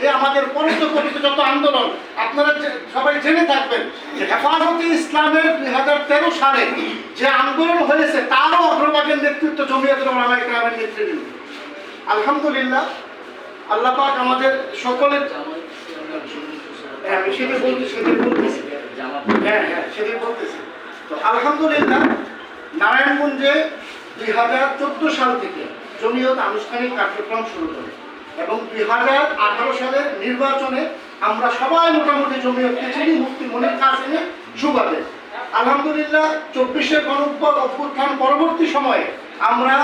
এই আমাদের পরিচিত যত আন্দোলন আপনারা সবাই জেনে থাকবেন যে হেফাজতে ইসলামের দুই হাজার তেরো সালে যে আন্দোলন হয়েছে তারও অগ্রভাগের নেতৃত্ব জমিয়তুল ওলামা ইকরামের নেতৃত্ব আলহামদুলিল্লাহ আল্লাহ পাক আমাদের সকলের হ্যাঁ, হ্যাঁ হ্যাঁ আলহামদুলিল্লাহ নারায়ণগঞ্জে দুই হাজার চোদ্দ সাল থেকে জমিয়ত আনুষ্ঠানিক কার্যক্রম শুরু করে এবং দুই হাজার আঠারো সালের নির্বাচনে আমরা সবাই মোটামুটি জমিয়তকে চিনি, মুক্তি মনির কাসিমে সুবাদে। আলহামদুলিল্লাহ চব্বিশের গণ অভ্যুত্থান পরবর্তী সময়ে আমরা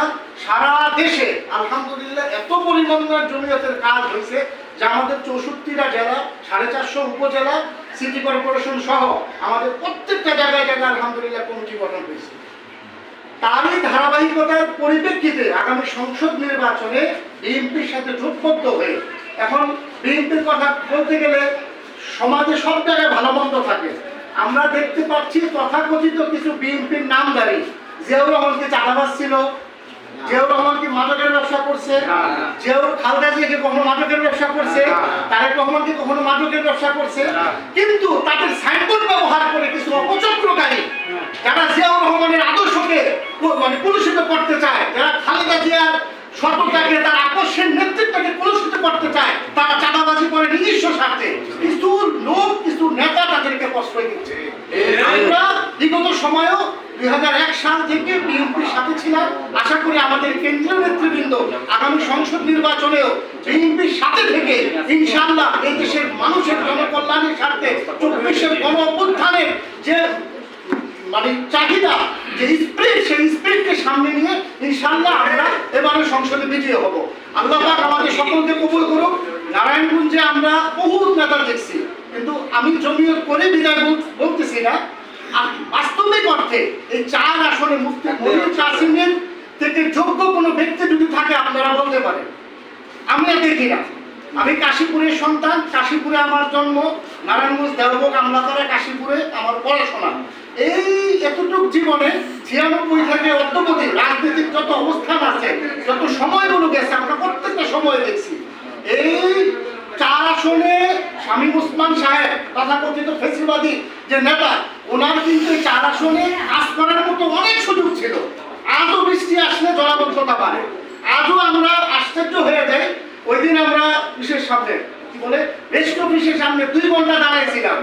সারা দেশে আলহামদুলিল্লাহ এত পরিমাণ জমিয়তের কাজ হয়েছে যে আমাদের চৌষট্টিটা জেলা, সাড়ে চারশো উপজেলা সিটি কর্পোরেশন সহ আমাদের প্রত্যেকটা জায়গায় জায়গায় আলহামদুলিল্লাহ কমিটি গঠন হয়েছে। তারই ধারাবাহিকতার পরিপ্রেক্ষিতে আগামী সংসদ নির্বাচনে বিএনপির সাথে জোটবদ্ধ হয়ে। এখন বিএনপির কথা বলতে গেলে সমাজে সব জায়গায় ভালো মন্দ থাকে। আমরা দেখতে পাচ্ছি তথাকথিত কিছু বিএনপির নামদারি জিয়াউর রহমানকে চাঁদাবাজ ছিল। জিয়াউর রহমান কি মাদকের ব্যবসা করছে। জিয়াউর খালদা জিয়া কি কখনো মাদকের ব্যবসা করছে। তারেক রহমান কি কখনো মাদকের ব্যবসা করছে। কিন্তু তাদের সাইনবোর্ড ব্যবহার করে কিছু অপচক্রকারী যারা জিয়াউর রহমানের আদর্শকে মানে কলুষিত করতে চায় যারা খালেদা জিয়ার সততাকে, তার আকর্ষের নেতৃত্বকে কলুষিত করতে চায়, তারা চাঁদাবাজি করে নিজস্ব স্বার্থে। কিছু লোক, কিছু নেতা তাদেরকে প্রশ্রয় দিচ্ছে। আমরা বিগত সময়েও দুই সাল থেকে বিএনপির সাথে ছিলাম। আশা করি আমাদের কেন্দ্রীয় নেতৃবৃন্দ আগামী সংসদ নির্বাচনেও বিএনপির সাথে থেকে ইনশাআল্লাহ এই দেশের মানুষের জনকল্যাণের স্বার্থে চব্বিশের গণ অভ্যুত্থানের যে মানে চাহিদা যে স্পিরিট, সেই স্পিরিটকে সামনে নিয়ে ইনশাআল্লাহ আমরা এবারে সংসদে বিজয়ী হব। আল্লাহ পাক আমাদের সকলকে কবুল করুক। নারায়ণগঞ্জে আমরা বহু নেতা দেখছি, কিন্তু আমি জমিয়ত করে বিদায় বলতেছি না। বাস্তবিক অর্থে এই চার আসনে মুক্তি কাসিমের থেকে যোগ্য কোনো ব্যক্তি যদি থাকে, আপনারা বলতে পারেন। আমি আর দেখি না। আমি কাশীপুরের সন্তান, কাশীপুরে আমার জন্ম, নারায়ণগঞ্জ দেওবক আমলাতারা কাশীপুরে আমার পড়াশোনা। এই এতটুক জীবনে ছিয়ানব্বই থেকে অদ্যবধি রাজনৈতিক যত অবস্থান আছে, যত সময়গুলো গেছে, আমরা প্রত্যেকটা সময় দেখছি। এই চার আসনে স্বামী উসমান সাহেব, তথাকথিত ফেসিবাদী যে নেতা, ওনার কিন্তু চার আসনে কাজ করার মতো অনেক সুযোগ ছিল। আজও বৃষ্টি আসলে জলাবদ্ধতা বাড়ে। আজও আমরা আশ্চর্য হয়ে যাই। ওই দিন আমরা বিশেষ সামনে, কি বলে রেস্ট অফিসের সামনে দুই ঘণ্টা দাঁড়াইছিলাম।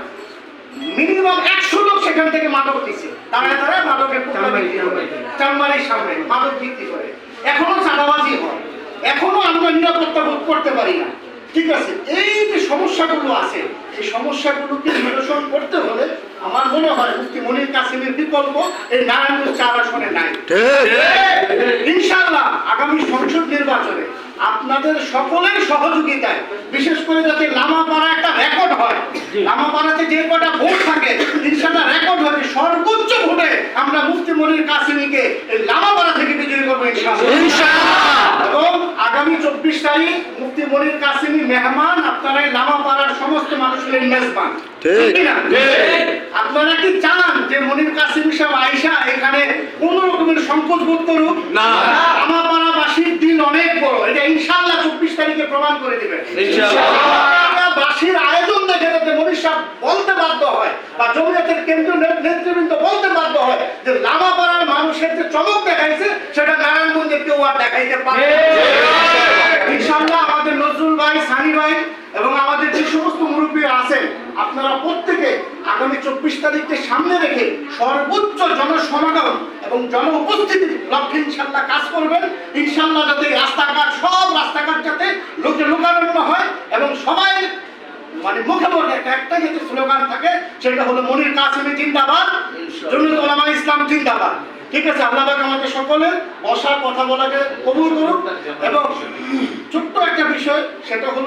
সেখান থেকে মাদক দিছে। দাঁড়ায় দাঁড়ায় মাদকের চারমারির সামনে মাদক বিক্রি করে। এখনও চাঁদাবাজি হয়। এখনও আমরা নিরাপত্তা বোধ করতে পারি না। ঠিক আছে এই যে সমস্যাগুলো আছে এই সমস্যাগুলোকে নিরসন করতে হলে আমার মনে হয় মুফতি মনির কাসিমের বিকল্প এই নারায়ণগঞ্জ চার আসনে নাই। ইনশাআল্লাহ আগামী সংসদ নির্বাচনে আপনাদের সকলের সহযোগিতায় বিশেষ করে যাতে লামাপাড়া একটা রেকর্ড হয়। লামাপাড়াতে যে কটা ভোট থাকে ইনশাআল্লাহ রেকর্ড হবে। সর্বোচ্চ ভোটে আমরা মুফতি মনির কাসিমিকে লামাপাড়া থেকে বিজয়ী করব ইনশাআল্লাহ। এবং আগামী চব্বিশ তারিখ মুফতি মনির কাসিমি মেহমান আপনারা এই লামাপাড়ার সমস্ত মানুষের মেজবান। ঠিক। আপনারা কি চান যে মনির কাসিম সাহেব আয়সা এখানে কোন রকমের সংকোচ বোধ করুক? না। আমার ইনশাআল্লাহ চব্বিশ তারিখে প্রমাণ করে দেবেন। বাসীর আয়োজন দেখে যাতে মনির বলতে বাধ্য হয় বা জমিয়াতের কেন্দ্রীয় নেতৃবৃন্দ বলতে বাধ্য হয় যে লামাপাড়ার মানুষের যে চমক দেখাইছে সেটা নারায়ণগঞ্জে কেউ আর দেখাইতে পারে ইনশাল্লাহ আমাদের নজরুল ভাই সানি ভাই এবং আমাদের মুরব্বী আছেন আপনারা প্রত্যেকে আগামী চব্বিশ তারিখকে সামনে রেখে সর্বোচ্চ জনসমাগম এবং জন উপস্থিতির লক্ষ্যে ইনশাল্লাহ কাজ করবেন। ইনশাল্লাহ যাতে রাস্তাঘাট সব রাস্তাঘাট যাতে লোকে লোকারণ্য হয় এবং সবাই মানে মুখে মুখে একটা একটা যাতে স্লোগান থাকে সেটা হলো মনির কাসিমি জিন্দাবাদ জমিয়ত ওলামা ইসলাম জিন্দাবাদ। ঠিক আছে আল্লাহ পাক আমাদের সকলের বসার কথা বলাকে কবুল করুন এবং ছোট্ট একটা বিষয় সেটা হলো